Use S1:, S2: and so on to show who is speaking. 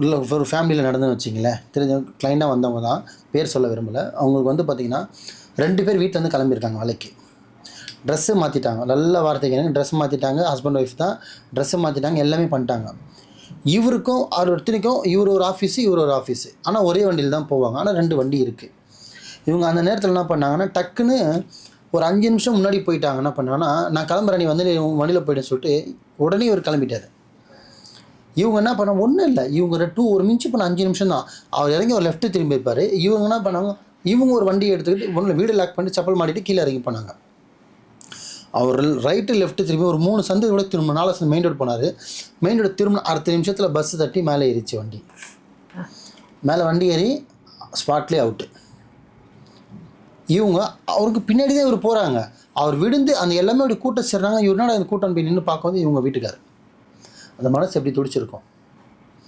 S1: இல்லை ஒரு ஃபேமிலியில் நடந்துன்னு வச்சிங்களேன் தெரிஞ்ச கிளைண்டாக வந்தவங்க தான் பேர் சொல்ல விரும்பலை. அவங்களுக்கு வந்து பார்த்திங்கன்னா ரெண்டு பேர் வீட்டிலேருந்து கிளம்பியிருக்காங்க வேலைக்கு. ட்ரெஸ்ஸு மாற்றிட்டாங்க நல்ல வார்த்தைக்கு எனக்கு ட்ரெஸ் மாற்றிட்டாங்க ஹஸ்பண்ட் ஒய்ஃப் தான் ட்ரெஸ்ஸு மாற்றிட்டாங்க எல்லாமே பண்ணிட்டாங்க. இவருக்கும் அவர் ஒருத்தனைக்கும் இவர் ஒரு ஆஃபீஸு இவர் ஒரு ஆஃபீஸு ஆனால் ஒரே வண்டியில் தான் போவாங்க. ஆனால் ரெண்டு வண்டி இருக்குது இவங்க அந்த நேரத்தில் என்ன பண்ணாங்கன்னா டக்குன்னு ஒரு அஞ்சு நிமிஷம் முன்னாடி போயிட்டாங்க. என்ன பண்ணாங்கன்னா நான் கிளம்புறேன் நீ வந்து வண்டியில் போயிட்டு சொல்லிட்டு உடனே இவர் கிளம்பிட்டார். இவங்க என்ன பண்ண ஒன்றும் இல்லை. இவங்க டூ ஒரு மிஞ்சி பண்ண அஞ்சு நிமிஷம் தான். அவர் இறங்கி ஒரு லெஃப்ட்டு திரும்பி இருப்பார். இவங்க என்ன பண்ணாங்க இவங்க ஒரு வண்டியை எடுத்துக்கிட்டு ஒன்றும் வீடு லாக் பண்ணிட்டு செப்பல் மாட்டிட்டு கீழே இறங்கி போனாங்க. அவர் ரைட்டு லெஃப்ட்டு திரும்பி ஒரு மூணு சந்து கூட திரும்ப நாலு சந்து மெயின் ரோடு போனார். மெயின் ரோடு திரும்ப அடுத்த நிமிஷத்தில் பஸ் தட்டி மேலே ஏறிச்சு வண்டி. மேலே வண்டி ஏறி ஸ்பாட்லேயே அவுட்டு இவங்க அவருக்கு பின்னாடி தான் இவர் போகிறாங்க அவர் விழுந்து அந்த எல்லாமே அப்படி கூட்டம் சேர்றாங்க. இவர்னால அந்த கூட்டம் போய் நின்று பார்க்கும்போது இவங்க வீட்டுக்கார் அந்த மனசு எப்படி துடிச்சிருக்கும்?